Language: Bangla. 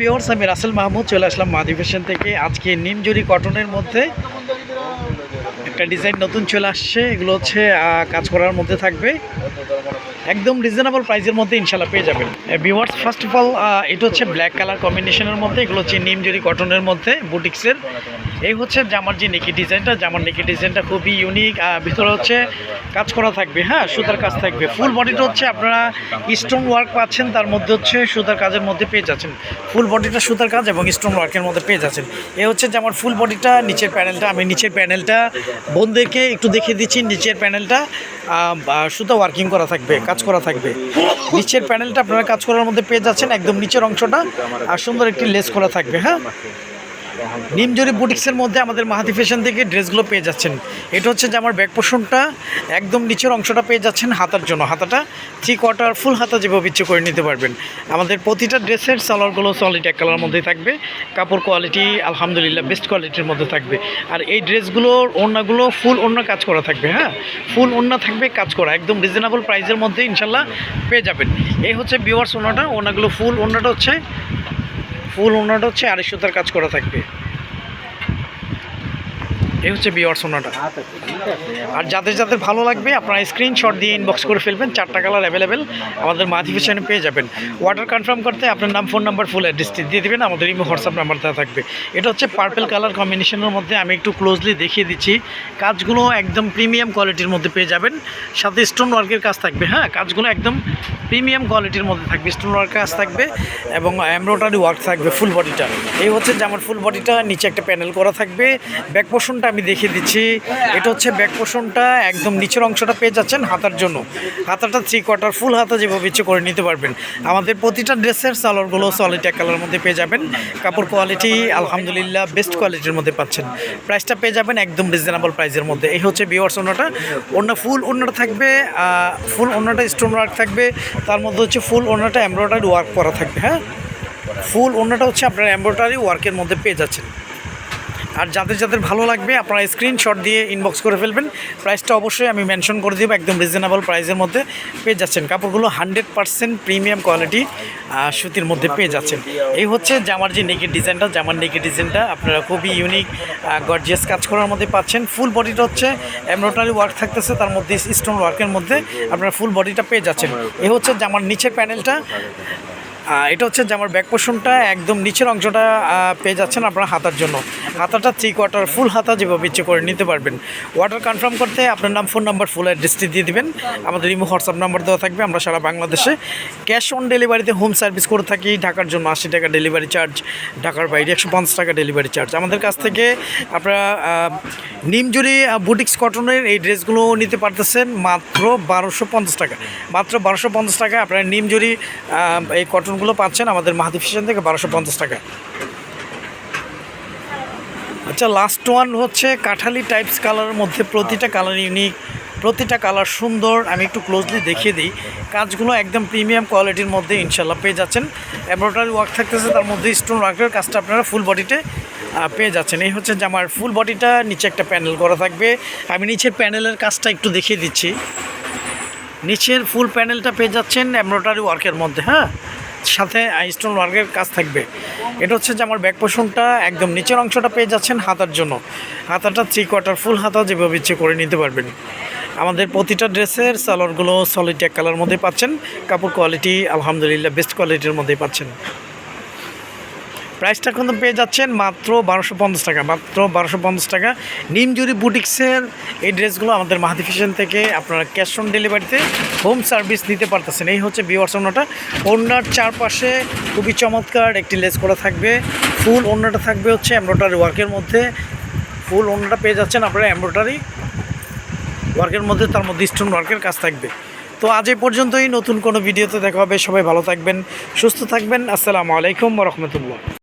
বিওর্স আমি রাসেল মাহমুদ চলে আসলাম মাদি ফ্যাশন থেকে। আজকে নিমজুরি কটনের মধ্যে। একটা ডিজাইন নতুন চলে আসছে, এগুলো হচ্ছে কাজ করার মধ্যে থাকবে। একদম রিজনেবল প্রাইসের মধ্যে ইনশাল্লাহ পেয়ে যাবেন। ভিওয়ার্স ফার্স্ট অফ অল এটা হচ্ছে ব্ল্যাক কালার কম্বিনেশনের মধ্যে, এগুলো হচ্ছে নিমজুরি কটনের মধ্যে বুটিক্সের এই হচ্ছে জামার যে নেকি ডিজাইনটা জামার নেকি ডিজাইনটা খুবই ইউনিক ভিতরে হচ্ছে কাজ করা থাকবে হ্যাঁ সুতার কাজ থাকবে। ফুল বডিটা হচ্ছে আপনারা স্টোন ওয়ার্ক পাচ্ছেন, তার মধ্যে হচ্ছে সুতার কাজের মধ্যে পেয়ে যাচ্ছেন। ফুল বডিটা সুতার কাজ এবং স্টোন ওয়ার্কের মধ্যে পেয়ে যাচ্ছেন। এ হচ্ছে যে আমার ফুল বডিটা নিচের প্যানেলটা আমি নিচের প্যানেলটা বোনদেরকে একটু দেখিয়ে দিচ্ছি নিচের প্যানেলটা। সুতা ওয়ার্কিং করা থাকবে, কাজ করা থাকবে। নিচের প্যানেলটা আপনারা কাজ করার মধ্যে পেয়ে যাচ্ছেন একদম নিচের অংশটা। আর সুন্দর একটি লেস করা থাকবে হ্যাঁ? নিমজরি বুটিক্সের মধ্যে আমাদের মাহাতি ফ্যাশন থেকে ড্রেসগুলো পেয়ে যাচ্ছেন। এটা হচ্ছে যে আমার ব্যাক পোর্শনটা একদম নিচের অংশটা পেয়ে যাচ্ছেন হাতার জন্য। হাতাটা থ্রি কোয়ার্টার ফুল হাতা যেভাবে ইচ্ছে করে নিতে পারবেন। আমাদের প্রতিটা ড্রেসের সালোয়ারগুলো সলিড এক কালার মধ্যেই থাকবে। কাপড় কোয়ালিটি আলহামদুলিল্লাহ বেস্ট কোয়ালিটির মধ্যে থাকবে। আর এই ড্রেসগুলোর ওড়নাগুলো ফুল ওড়না কাজ করা থাকবে হ্যাঁ? ফুল ওড়না থাকবে, কাজ করা। একদম রিজনেবল প্রাইসের মধ্যে ইনশাল্লাহ পেয়ে যাবেন। এই হচ্ছে বিওয়ার্স ওড়নাটা। ওনাগুলো ফুল ওড়নাটা হচ্ছে ফুল ওনাটা হচ্ছে আড়াইশো তার কাজ করা থাকবে। এই হচ্ছে বিওয়ার সোনাটা। আর যাদের যাদের ভালো লাগবে, আপনারা স্ক্রিনশট দিয়ে ইনবক্স করে ফেলবেন, চারটা কালার অ্যাভেলেবেল আমাদের মাধিফিশনে পেয়ে যাবেন। অর্ডার কনফার্ম করতে আপনার নাম ফোন নাম্বার ফুল অ্যাড্রেসটি দিয়ে দেবেন, আমাদের ইমো হোয়াটসঅ্যাপ নাম্বার দেওয়া থাকবে। এটা হচ্ছে পার্পেল কালার কম্বিনেশনের মধ্যে আমি একটু ক্লোজলি দেখিয়ে দিচ্ছি। কাজগুলো একদম প্রিমিয়াম কোয়ালিটির মধ্যে পেয়ে যাবেন। সাথে স্টোন ওয়ার্কের কাজ থাকবে হ্যাঁ? কাজগুলো একদম প্রিমিয়াম কোয়ালিটির মধ্যে থাকবে। স্টোন ওয়ার্ক কাজ থাকবে এবং এমব্রয়ডারি ওয়ার্ক থাকবে ফুল বডিটা এই হচ্ছে যে আমার ফুল বডিটা নিচে একটা প্যানেল করা থাকবে। ব্যাক পোর্শনটা আমি দেখিয়ে দিচ্ছি। এটা হচ্ছে ব্যাক পোর্শনটা একদম নিচের অংশটা পেয়ে যাচ্ছেন হাতার জন্য। হাতাটা থ্রি কোয়ার্টার ফুল হাতা যেভাবে ইচ্ছে করে নিতে পারবেন। আমাদের প্রতিটা ড্রেসের সালোয়ারগুলো সলিড এক কালার মধ্যে পেয়ে যাবেন। কাপড় কোয়ালিটি আলহামদুলিল্লাহ বেস্ট কোয়ালিটির মধ্যে পাচ্ছেন। প্রাইসটা পেয়ে যাবেন একদম রিজনেবল প্রাইসের মধ্যে। এই হচ্ছে বিওয়ার্স ওনাটা অন্য ফুল ওনাটা থাকবে ফুল ওনাটা স্টোন ওয়ার্ক থাকবে। তার মধ্যে হচ্ছে ফুল ওনাটা এমব্রয়ডারি ওয়ার্ক করা থাকবে হ্যাঁ? ফুল ওনাটা হচ্ছে আপনার এমব্রয়ডারি ওয়ার্কের মধ্যে পেয়ে যাচ্ছেন। আর যাদের যাদের ভালো লাগবে, আপনারা স্ক্রিনশট দিয়ে ইনবক্স করে ফেলবেন। প্রাইসটা অবশ্যই আমি মেনশন করে দেবো, একদম রিজনেবল প্রাইসের মধ্যে পেয়ে যাচ্ছেন। কাপড়গুলো হান্ড্রেড পারসেন্ট প্রিমিয়াম কোয়ালিটি সুতির মধ্যে পেয়ে যাচ্ছেন। এই হচ্ছে জামার যে নেকের ডিজাইনটা জামার নেকের ডিজাইনটা আপনারা খুবই ইউনিক গর্জিয়াস কাজ করার মধ্যে পাচ্ছেন। ফুল বডিটা হচ্ছে এমব্রয়ডারি ওয়ার্ক থাকতেছে, তার মধ্যে স্টোন ওয়ার্কের মধ্যে আপনারা ফুল বডিটা পেয়ে যাচ্ছেন। এই হচ্ছে জামার নিচের প্যানেলটা এটা হচ্ছে জামার ব্যাক পোর্শনটা একদম নিচের অংশটা পেয়ে যাচ্ছেন আপনার হাতার জন্য। হাতাটা থ্রি কোয়ার্টার ফুল হাতা যেভাবে ইচ্ছে করে নিতে পারবেন। অর্ডার কনফার্ম করতে আপনার নাম ফোন নাম্বার ফুল অ্যাড্রেসটি দিয়ে দিবেন। আমাদের ইমো হোয়াটসঅ্যাপ নাম্বার দেওয়া থাকবে। আমরা সারা বাংলাদেশে ক্যাশ অন ডেলিভারিতে হোম সার্ভিস করে থাকি। ঢাকার জন্য আশি টাকা ডেলিভারি চার্জ ঢাকার বাইরে একশো পঞ্চাশ টাকা ডেলিভারি চার্জ আমাদের কাছ থেকে আপনারা নিমজুরি বুটিক্স কটনের এই ড্রেসগুলো নিতে পারতেছেন মাত্র বারোশো পঞ্চাশ টাকা। মাত্র বারোশো পঞ্চাশ টাকা আপনারা নিমজুরি এই কটনগুলো পাচ্ছেন আমাদের মাহাদি ফ্যাশন থেকে বারোশো পঞ্চাশ টাকা। আচ্ছা লাস্ট ওয়ান হচ্ছে কাঠালি টাইপস কালারের মধ্যে প্রতিটা কালার ইউনিক প্রতিটা কালার সুন্দর। আমি একটু ক্লোজলি দেখিয়ে দিই। কাজগুলো একদম প্রিমিয়াম কোয়ালিটির মধ্যে ইনশাল্লাহ পেয়ে যাচ্ছেন। এমব্রয়ডারি ওয়ার্ক থাকতেছে, তার মধ্যে স্টোন ওয়ার্কের কাজটা আপনারা ফুল বডিতে পেয়ে যাচ্ছেন। এই হচ্ছে যে আমার ফুল বডিটা নিচে একটা প্যানেল করা থাকবে। আমি নিচের প্যানেলের কাজটা একটু দেখিয়ে দিচ্ছি। নিচের ফুল প্যানেলটা পেয়ে যাচ্ছেন এমব্রয়ডারি ওয়ার্কের মধ্যে হ্যাঁ? সাথে স্টোন ওয়ার্কের কাজ থাকবে। এটা হচ্ছে যে আমার ব্যাক পোষণটা একদম নিচের অংশটা পেয়ে যাচ্ছেন হাতার জন্য। হাতাটা থ্রি কোয়ার্টার ফুল হাতা যেভাবে ইচ্ছে করে নিতে পারবেন। আমাদের প্রতিটা ড্রেসের সালোয়ারগুলো সলিড এক কালার মধ্যে পাচ্ছেন। কাপড় কোয়ালিটি আলহামদুলিল্লাহ বেস্ট কোয়ালিটির মধ্যেই পাচ্ছেন। প্রাইসটা কিন্তু পেয়ে যাচ্ছেন মাত্র বারোশো পঞ্চাশ টাকা, মাত্র বারোশো পঞ্চাশ টাকা। নিমজুরি বুটিক্সের এই ড্রেসগুলো আমাদের মাহাদি ফ্যাশন থেকে আপনারা ক্যাশ অন ডেলিভারিতে হোম সার্ভিস নিতে পারতেছেন। এই হচ্ছে বিওয়ার্স ওনাটা। ওনার চারপাশে খুবই চমৎকার একটি লেস করা থাকবে। ফুল ওনাটা থাকবে হচ্ছে এমব্রয়ডারি ওয়ার্কের মধ্যে। ফুল ওনাটা পেয়ে যাচ্ছেন আপনারা এমব্রয়ডারি ওয়ার্কের মধ্যে, তার মধ্যে স্টোন ওয়ার্কের কাজ থাকবে। তো আজ এই পর্যন্তই। নতুন কোনো ভিডিওতে দেখা হবে। সবাই ভালো থাকবেন, সুস্থ থাকবেন। আসসালামু আলাইকুম রহমতুল্লাহ।